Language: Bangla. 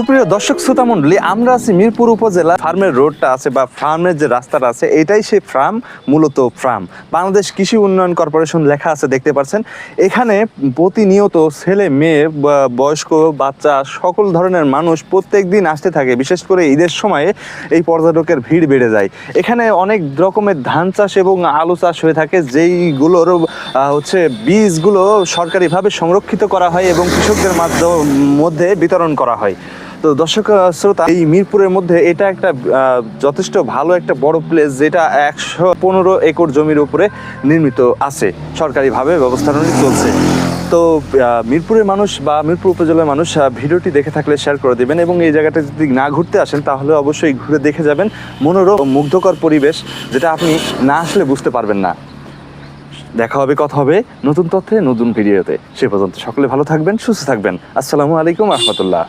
সুপ্রিয় দর্শক শ্রোতা মণ্ডলী, আমরা আছি মিরপুর উপজেলা। ফার্মের রোডটা আছে বা ফার্মের যে রাস্তাটা আছে, এটাই সেই ফার্ম, মূলত ফার্ম। বাংলাদেশ কৃষি উন্নয়ন কর্পোরেশন লেখা আছে, দেখতে পাচ্ছেন। এখানে প্রতিনিয়ত ছেলে, মেয়ে বয়স্ক, বাচ্চা, সকল ধরনের মানুষ প্রত্যেক দিন আসতে থাকে। বিশেষ করে ঈদের সময়ে এই পর্যটকের ভিড় বেড়ে যায়। এখানে অনেক রকমের ধান চাষ এবং আলু চাষ হয়ে থাকে, যেইগুলোর হচ্ছে বীজগুলো সরকারিভাবে সংরক্ষিত করা হয় এবং কৃষকদের মাধ্যম মধ্যে বিতরণ করা হয়। তো দর্শক শ্রোতা, এই মিরপুরের মধ্যে এটা একটা যথেষ্ট ভালো একটা বড় প্লেস যেটা একশো পনেরো একর জমির উপরে নির্মিত আছে। সরকারিভাবে ব্যবস্থাপনা চলছে। তো মিরপুরের মানুষ বা মিরপুর উপজেলার মানুষ ভিডিওটি দেখে থাকলে শেয়ার করে দেবেন এবং এই জায়গাটা যদি না ঘুরতে আসেন, তাহলে অবশ্যই ঘুরে দেখে যাবেন। মনোরম মুগ্ধকর পরিবেশ যেটা আপনি না আসলে বুঝতে পারবেন না। দেখা হবে, কথা হবে নতুন তথ্যে, নতুন ভিডিওতে। সে পর্যন্ত সকলে ভালো থাকবেন, সুস্থ থাকবেন। আসসালামু আলাইকুম রহমতুল্লাহ